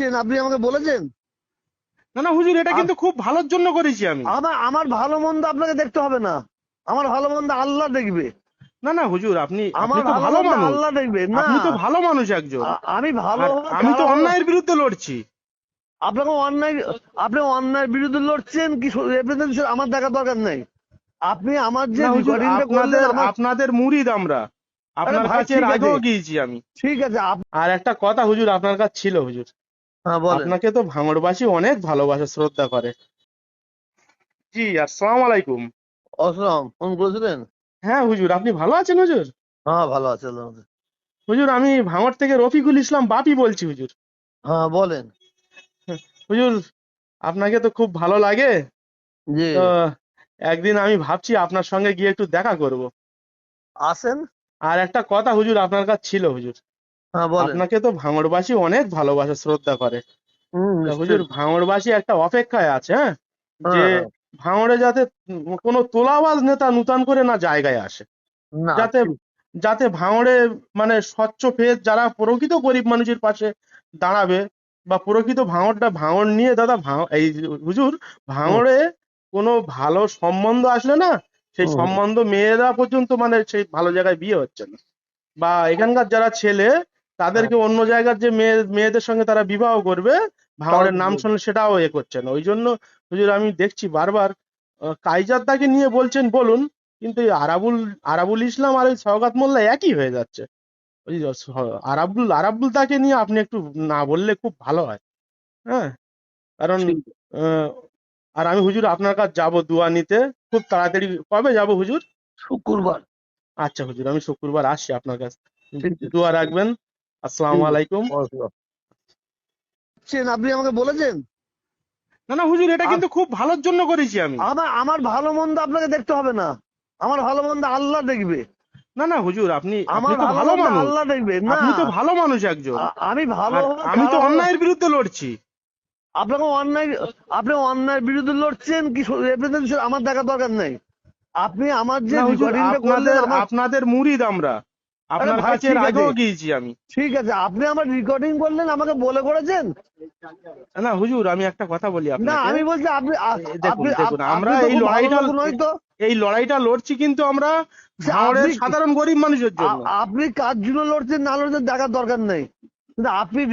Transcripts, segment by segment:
করছেন? আপনি আমাকে বলেছেন? না না হুজুর এটা কিন্তু খুব ভালোর জন্য করেছি আমি। আমার আমার ভালো মন্দ আপনাকে দেখতে হবে না। আমার ভালো মন্দ আল্লাহ দেখবে। না না হুজুর আপনি আমার আপনি তো ভালো মানুষ। আল্লাহ দেখবে না। আপনি তো ভালো মানুষ একজন। আমি ভালো আমি তো অন্যায়ের বিরুদ্ধে লড়ছি। আপনাকে অন্যায় আপনি অন্যায়ের বিরুদ্ধে লড়ছেন কি রেপ্রেজেন্টেশন আমার দেখা দরকার নাই। আপনি আমার যে আপনাদের আপনাদের মুরিদ আমরা। আপনার কাছে ঠিক আছে। আগেও গিয়েছি আমি। ঠিক আছে আর একটা কথা হুজুর আপনার কাছে ছিল হুজুর। আপনাকে তো ভাঙড়বাসী অনেক ভালোবাসে শ্রদ্ধা করে। জি আসসালামু আলাইকুম। আসসালাম ফোন করেছিলেন? হ্যাঁ হুজুর আপনি ভালো আছেন হুজুর? হ্যাঁ ভালো আছে হুজুর আমি ভাঙড় থেকে রফিকুল ইসলাম বাপি বলছি হুজুর। হ্যাঁ বলেন। হুজুর আপনাকে তো খুব ভালো লাগে। জি। তো একদিন আমি ভাবছি আপনার সঙ্গে গিয়ে একটু দেখা করব। আসেন। আর একটা কথা হুজুর আপনার কাছে ছিল হুজুর। হ্যাঁ বলেন। আপনাকে তো ভাঙড়বাসী অনেক ভালোবাসে শ্রদ্ধা করে। হুজুর ভাঙড়বাসী একটা অপেক্ষায় আছে হ্যাঁ? যে হ্যাঁ, ভাঙড়ে যাতে কোনো তোলাবাজ নেতা নূতন করে না জায়গায় আসে। না যাতে যাতে ভাঙড়ে মানে স্বচ্ছ ফেস যারা প্রকৃত গরিব মানুষের পাশে দাঁড়াবে বা প্রকৃত ভাঙড়টা ভাঙড় নিয়ে দাদা এই হুজুর ভাঙড়ে কোনো ভালো সম্বন্ধ আসলে না সেই সম্বন্ধ মেয়েরা পর্যন্ত মানে সেই ভালো জায়গায় বিয়ে হচ্ছে না। বা এখানকার যারা ছেলে তাদেরকে অন্য জায়গার যে মেয়ে মেয়েদের সঙ্গে তারা বিবাহ করবে ভাঙড়ের নাম শুনলে সেটাও এ করছে না ওই জন্য হুজুর আমি দেখছি বারবার কাইজারদাকে নিয়ে বলছেন বলুন কিন্তু আরাবুল আরাবুল ইসলাম আর ওই সওগাত মোল্লা একই হয়ে যাচ্ছে। ওই আরাবুল আরাবুল তাকে নিয়ে আপনি একটু না বললে খুব ভালো হয়। হ্যাঁ? কারণ আহ, আর আমি হুজুর আপনার কাছে যাব দোয়া নিতে। খুব তাড়াতাড়ি কবে যাব হুজুর? শুক্রবার। আচ্ছা হুজুর আমি শুক্রবার আসছি আপনার কাছে। দোয়া রাখবেন। আসসালামু আলাইকুম। আপনি আমাকে বলেছেন? না না হুজুর এটা কিন্তু খুব ভালোর জন্য করেছি আমি। আমার আমার ভালো মন্দ আপনাকে দেখতে হবে না। আমার ভালো মন্দ আল্লাহ দেখবে। না না হুজুর আপনি তো ভালো মানুষ। আল্লাহ দেখবে। না। আপনি তো ভালো মানুষ একজন। আমি ভালো আমি তো অন্যায়ের বিরুদ্ধে লড়ছি। আপনাকে অন্যায় আপনি অন্যায়ের বিরুদ্ধে লড়ছেন কি রেপ্রেজেন্টেশন আমার দেখা দরকার নাই। আপনি আমার যে আপনাদের মুরিদ আমরা। আপনার কাছে আগেও গিয়েছি আমি। ঠিক আছে আপনি আমার রেকর্ডিং করলেন আমাকে বলে করেছেন? না হুজুর আমি একটা কথা বলি না আমি বলছি আপনি দেখুন, আপনি দেখুন, আপ- আমরা এই লড়াইটা- লোক নয় তো? এই লড়াইটা লড়ছি কিন্তু আমরা ভাঙড়ের সাধারণ গরিব মানুষের জন্য। আপনি কার জন্য লড়ছেন না লড়ছেন দেখার দরকার নেই। কিন্তু আপনি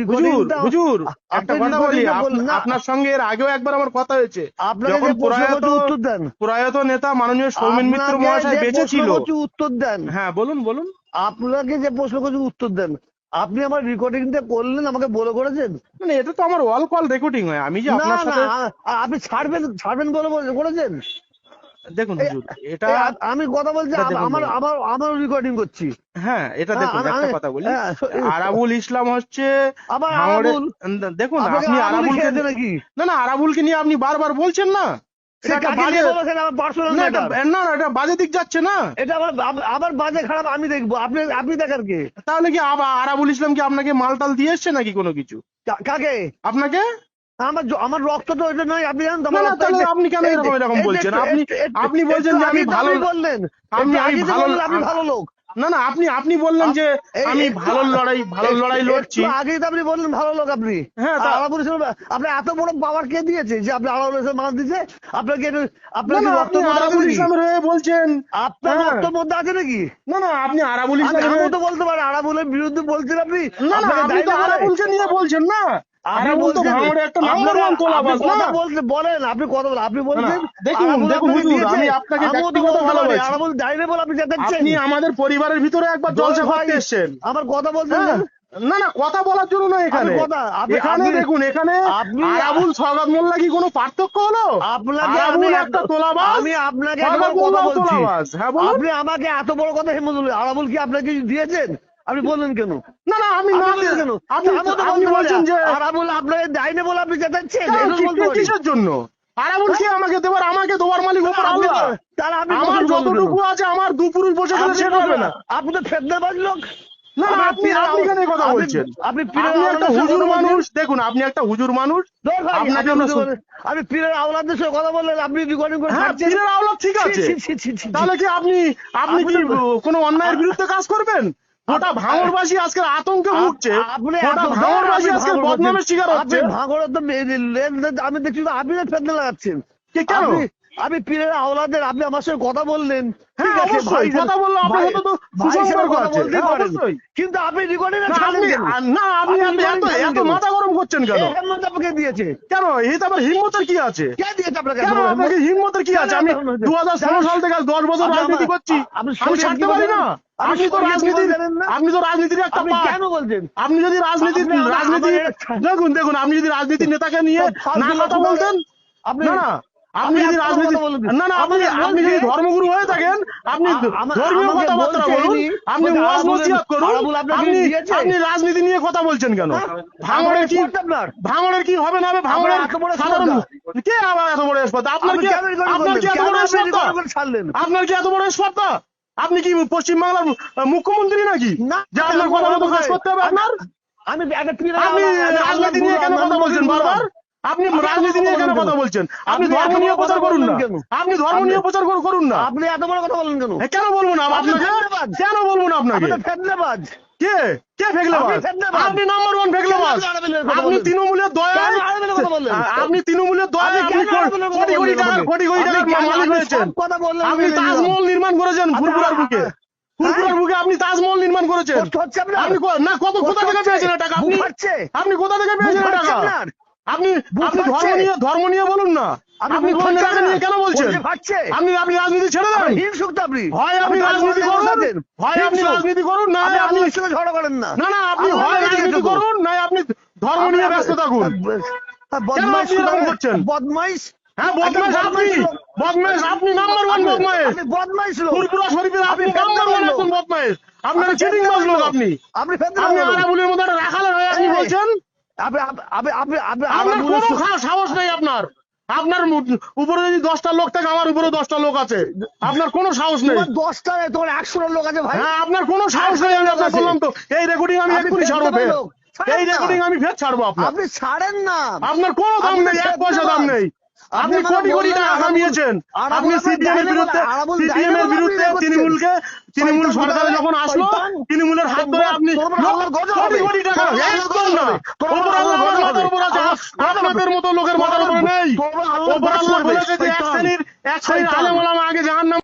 হুজুর একটা কথা বলি। আপনার সঙ্গে এর আগেও একবার আমার কথা হয়েছে। যখন প্রয়াত- উত্তর দেন। প্রয়াত নেতা মাননীয় সৌমেন মিত্র মহাশয় বেঁচে ছিল। উত্তর দেন। হ্যাঁ বলুন বলুন। আপনাকে যে প্রশ্ন করছি উত্তর দেন। আপনি আমার রেকর্ডিংটা করলেন আমাকে বলে করেছেন? মানে এটা তো আমার অল কল রেকর্ডিং হয়। আমি যে আপনার সাথে আপনি ছাড়বেন ছাড়বেন বলে করেছেন? দেখুন এটা আমি কথা বলছি আমার। আমার আমার রেকর্ডিং করছি। হ্যাঁ এটা দেখুন একটা কথা বলি। আরাবুল ইসলাম হচ্ছে আবার আরাবুল? দেখুন আপনি আরাবুল আরাবুলকে না না আরাবুলকে নিয়ে আপনি বারবার বলছেন না। বাজে এটা এটা দিক যাচ্ছে না। এটা আবার বাজে খারাপ আমি দেখব। আপনি আপনি দেখার কে? তাহলে কি আরাবুল ইসলাম কি আপনাকে মালটাল দিয়ে এসছে নাকি কোনো কিছু? কাকে? আপনাকে? আমার আমার রক্ত তো ওইটা নয় আপনি জানেন না আমার না রক্ত তাহলে আপনি কেন এরকম এরকম বলছেন? আপনি আপনি বলছেন যে আমি ভালো- বললেন। আপনি ভালো লোক। না না আপনি আপনি বললেন যে আমি ভালো লড়াই ভালো লড়াই লড়ছি। আগেই তো আপনি বললেন ভালো লোক আপনি। হ্যাঁ, আলাপুর আপনি এত বড় পাওয়ার কে দিয়েছে যে আপনি আলাপুর ইসলাম মানুষ দিয়েছে? আপনাকে একটু- আপনার না কি রক্ত আপনি মধ্যে আছে আরাবুল নাকি? ইসলামের হয়ে বলছেন। আপনার হ্যাঁ। রক্ত মধ্যে আছে নাকি? না না আপনি আরাবুল ইসলামের তো বলতে পারি আরাবুলের বিরুদ্ধে বলছেন আপনি। না না আপনি তো আরাবুলকে নিয়ে বলছেন না। আপনি বলছেন- ভাঙড়ে একটা নাম্বার আপনারা- ওয়ান তোলাবাজ আপনি না বলেন আপনি কথা বলেন আপনি বলছেন দেখুন, দেখুন হুজুর, আমি আপনাকে ব্যক্তিগত ভালোবাসি। আরাবুল দায়ী বলে আপনি যেতেছেন আপনি আমাদের পরিবারের ভিতরে একবার জলসা করতে এসেছেন। আমার কথা বলছেন হ্যাঁ। না? না কথা বলার জন্য না এখানে। কথা- আপনি- এখানে দেখুন এখানে আপনি- আরাবুল সওগাত মোল্লা কি কোনো পার্থক্য হলো? আপনাকে আরাবুল আমি একটা তোলাবাজ। আমি আপনাকে বড় কথা বলছি। হ্যাঁ বলুন। আপনি আমাকে এত বড় কথা হেমদুল আরাবুল কি আপনাকে দিয়েছেন? আপনি বললেন কেন? না না আমি না কেন? আপনি আপনি বলছেন যে আরাবুল আপনাকে দেয় না বলে আপনি বলতে কিসের জন্য? আরাবুল কে আমাকে দেবার আমাকে দেবার মালিক ওপর আপনি তাহলে আপনি আমার? যতটুকু আছে আমার দু পুরুষ বসে গেলে আপনি হবে না। আপনি তো ফেদনাবাজ লোক। না না আপনি আপনি কেন এই কথা বলছেন? আপনি একটা হুজুর মানুষ। দেখুন আপনি একটা হুজুর মানুষ। আপনাকে আপনি পীরের আওলাদের সাথে কথা বললেন আপনি রেকর্ডিং করে হ্যাঁ পীরের আওলাদ ঠিক আছে। তাহলে কি আপনি আপনি কি কোনো অন্যায়ের বিরুদ্ধে কাজ করবেন? গোটা ভাঙড়বাসী আজকে আতঙ্কে ভুগছে। আপনি গোটা ভাঙড়বাসী আজকে বদনামের শিকার হচ্ছে। ভাঙড়ের তো আমি দেখছি আপনি ফেদনা লাগাচ্ছেন। কেন? আমি পীরের আওলাদের আপনি আমার সঙ্গে কথা বললেন। হ্যাঁ, ঠিক আছে, ভাই কথা বললে আপনার সাথে তো ভাই কথা আছে, পারেন। কিন্তু আপনি রেকর্ডিং না আপনি না আপনি আপনি এত- এত recording এত কেন? মাথা গরম করছেন কেন? আপনাকে দিয়েছে। কেন? এই তো হিম্মতের কি আছে? কে দিয়েছে আপনাকে? কেন আপনাকে হিম্মতের কি আছে? আমি দু হাজার ষোলো সাল থেকে আজ দশ বছর রাজনীতি করছি। আপনি আমি ছাড়তে পারি না। আপনি আপনি তো শরীয়ত কি রাজনীতির জানেন না? আপনি তো রাজনীতির একটা আপনি কেন বলছেন? আপনি যদি রাজনীতির রাজনীতি দেখুন দেখুন আপনি যদি রাজনীতির নেতাকে নিয়ে না কথা বলতেন আপনি না। আপনি যদি রাজনীতি না না আপনি আপনি যদি ধর্মগুরু হয়ে থাকেন আপনি ধর্মীয় কথাবার্তা বলুন আপনি ওয়াজ নসিহত করুন আপনি আপনি রাজনীতি নিয়ে কথা বলছেন কেন? হ্যাঁ? ভাঙড়ের কি ভাঙড়ের কি হবে না হবে? ভাঙড়ের এত বড় সাধারণ কে আবার এত বড় স্পর্ধা আপনার আপনি কি আপনার কি এত বড় স্পর্ধা? আপনার কি এত বড় স্পর্ধা আপনি কি পশ্চিমবাংলার মুখ্যমন্ত্রী নাকি? যে আপনার কথা মতো কাজ করতে হবে আপনার? আমি আপনি রাজনীতি নিয়ে কেন কথা বলছেন বারবার। আপনি রাজনীতি নিয়ে কেন কথা বলছেন? আপনি ধর্ম নিয়ে প্রচার করুন না। আপনি ধর্ম নিয়ে প্রচার করুন না। আপনি এত বড় কথা বলেন কেন? কেন বলব না? আপনি আপনাকে কেন বলব না আপনাকে? আপনি ফেতনাবাজ কে? কে ফেকলেবাজ আপনি নাম্বার ওয়ান কথা আপনি তৃণমূলের বললেন? আপনি তৃণমূলের আপনি কেন কোটি কোটি টাকা কোটি কোটি টাকার মালিক হয়েছেন? কথা বললেন আপনি তাজমহল নির্মাণ করেছেন ফুরফুরার বুকে। ফুরফুরার বুকে আপনি তাজমহল নির্মাণ করেছেন। আপনি না কত কোথা থেকে? পেয়েছেন টাকা? আপনি আপনি কোথা থেকে পেয়েছেন টাকা? আপনি আপনি ধর্ম নিয়ে ধর্ম নিয়ে বলুন না। আপনি না? নিয়ে কেন বলছেন? আপনি আপনি রাজনীতি ছেড়ে দেন। আপনি হিংসুক আপনি। হয় আপনি রাজনীতি করুন। হয় আপনি রাজনীতি করুন না আপনি সঙ্গে ঝগড়া করেন না। না না আপনি হয় রাজনীতি করুন। নয় আপনি ধর্ম নিয়ে ব্যস্ত থাকুন। বদমাইশ করছেন? বদমাইশ? হ্যাঁ বদমাইশ আপনি। বদমাইশ আপনি নাম্বার ওয়ান বদমাইশ। বদমাইশ লোক। শরীফের আপনি নাম্বার ওয়ান একজন বদমাইশ? আপনার আপনি চিটিং বাজ লোক। আপনি। আপনি আপনি ফেতনাবাজ লোক। আরাবুলের মতো রাখালের হয়ে আপনি বলছেন? আপনি আপনি আপনি আপনি আপনি আপনার আরাবুলের কোনো সঙ্গে- খা- সাহস নেই আপনার। আপনার উপরে যদি দশটা লোক থাকে আমার উপরে দশটা লোক আছে। আপনার কোনো সাহস নেই। দশটা তোমার একশোটা লোক আছে ভাই। হ্যাঁ আপনার কোনো সাহস নেই আমি আপনার বললাম তো। এই রেকর্ডিং আমি এক্ষুনি ছাড়বো ফের। এই রেকর্ডিং আমি ফের ছাড়বো আপনার। আপনি ছাড়েন না। আপনার কোনো দাম নেই এক পয়সা দাম নেই। আপনি কোটি কোটি টাকা কামিয়েছেন। আপনি আপনার সিপিএম এর বিরুদ্ধে সিপিএম এর বিরুদ্ধে তৃণমূলকে তৃণমূল সরকারে যখন আসলো শয়তান। তৃণমূলের হাত ধরে তোমরা- আপনি তোমরা লোক- আল্লাহর গজব কোটি হবে। কোটি টাকা তোমরা আল্লাহর একদম গজব না হবে। তোমরা ওপর আল্লাহ আল্লাহর আমার গজব মাথার হবে। উপর আছে হবে। মতো লোকের মাথার উপরে নেই এক শয়তান। শ্রেণির এক শ্রেণির আলেম আগে জাহান্নাম